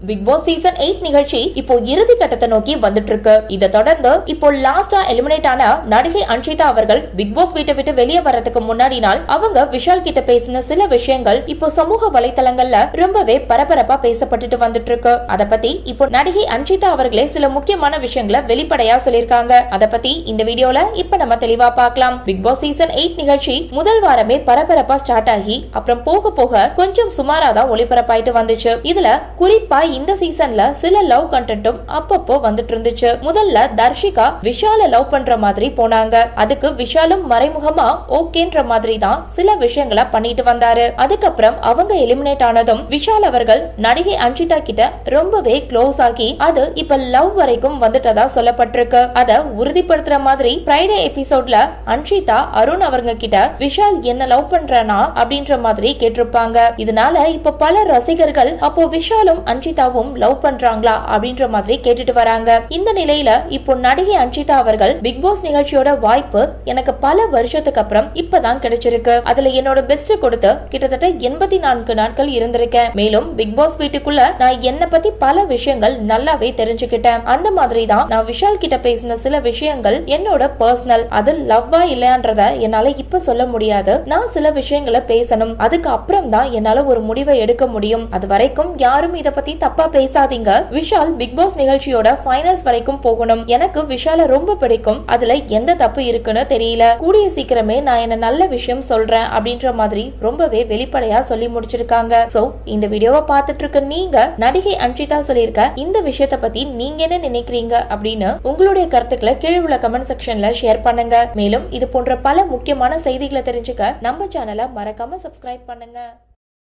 Big Boss season eight நிகழ்ச்சி இப்போ இறுதி கட்டத்தை நோக்கி வந்துட்டு இருக்கு இதை தொடர்ந்து இப்போ லாஸ்டா எலிமினேட் ஆன நடிகை அன்ஷிதா அவர்கள் பிக் பாஸ் வீட்டை விட்டு வெளியே வர்றதுக்கு முன்னாடி நாள் அவங்க விஷால் கிட்ட பேசின சில விஷயங்கள் இப்போ சமூக வலைத்தளங்கள்ல ரொம்பவே பரபரப்பா பேசப்பட்டுட்டு வந்துட்டு இருக்கு அத பத்தி இப்போ நடிகை அன்ஷிதா அவர்களே சில முக்கியமான விஷயங்களை வெளிப்படையா சொல்லியிருக்காங்க. அத பத்தி இந்த வீடியோல இப்ப நம்ம தெளிவா பார்க்கலாம். பிக் பாஸ் சீசன் எயிட் நிகழ்ச்சி முதல் வாரமே பரபரப்பா ஸ்டார்ட் ஆகி அப்புறம் போக போக கொஞ்சம் சுமாரா தான் ஒளிபரப்பாயிட்டு வந்துச்சு. இதுல குறிப்பா இந்த சீசன்ல சில லவ் கண்டென்ட்டும் அப்பப்போ வந்துட்டு இருந்துச்சு. முதல்ல தர்ஷிகா விஷால லவ் பண்ற மாதிரி போனாங்க. அதுக்கு விஷாலும் மறைமுகமா ஓகேன்ற மாதிரி தான் சில விஷயங்களை பண்ணிட்டு வந்தாரு. அதுக்கப்புறம் அவங்க எலிமினேட் ஆனதும் விஷால் அவர்கள் நடிகை அஞ்சிதா கிட்ட ரொம்பவே க்ளோஸ் ஆகி அது இப்ப லவ் வரைக்கும் வந்துட்டதா சொல்லப்பட்டிருக்கு. அத உறுதிப்படுத்துற மாதிரி ஃப்ரைடே எபிசோட்ல அன்ஷிதா அருண் அவங்க கிட்ட விஷால் என்ன லவ் பண்றனா அப்படின்ற மாதிரி கேட்டிருப்பாங்க. இதனால இப்ப பல ரசிகர்கள் அப்போ விஷாலும் அன்ஷிதாவும் லவ் பண்றாங்களா அப்படின்ற மாதிரி கேட்டுட்டு வராங்க. இந்த நிலையில இப்போ நடிகை அன்ஷிதா அவர்கள் பிக் பாஸ் நிகழ்ச்சியோட வாய்ப்பு எனக்கு பல வருஷத்துக்கு அப்புறம் இப்பதான் கிடைச்சிருக்கு. அதுல என்னோட பெஸ்ட் கொடுத்து கிட்டத்தட்ட எண்பத்தி நான்கு நாட்கள் இருந்திருக்கேன். மேலும் பிக் பாஸ் வீட்டுக்குள்ள நான் என்ன பத்தி பல விஷயங்கள் நல்லாவே தெரிஞ்சுக்கிட்டேன். அந்த மாதிரி தான் நான் விஷால் கிட்ட பேசின சில விஷயங்கள் என்னோட பர்சனல் அது லவ்வா இல்லையான்றத என்னால இப்ப சொல்ல முடியாது. நான் சில விஷயங்களை பேசணும். அதுக்கு அப்புறம் தான் என்னால ஒரு முடிவை எடுக்க முடியும். அது வரைக்கும் யாரும் இத பத்தி தப்பா பேசாதீங்க. விஷால் பிக் பாஸ் நிகழ்ச்சியோட ஃபைனல்ஸ் வரைக்கும் போகணும். எனக்கு விஷால ரொம்ப பிடிக்கும். அதுல எந்த தப்பு இருக்குன்னு தெரியல. கூடிய சீக்கிரமே நான் என்ன நல்ல விஷயம் சொல்றேன் அப்படின்ற மாதிரி ரொம்பவே வெளிப்படையா சொல்லி முடிச்சிருக்காங்க. சோ இந்த வீடியோவை பார்த்துட்டு இருக்க நீங்க நடிகை அன்ஷிதா சொல்லியிருக்க இந்த விஷயத்த பத்தி நீங்க என்ன நினைக்கிறீங்க அப்படின்னு உங்களுடைய கருத்துக்களை கீழே உள்ள கமெண்ட் செக்ஷன்ல ஷேர் பண்ணுங்க. மேலும் இது போன்ற பல முக்கியமான செய்திகளை தெரிஞ்சுக்க நம்ம சேனலை மறக்காம சப்ஸ்கிரைப் பண்ணுங்க.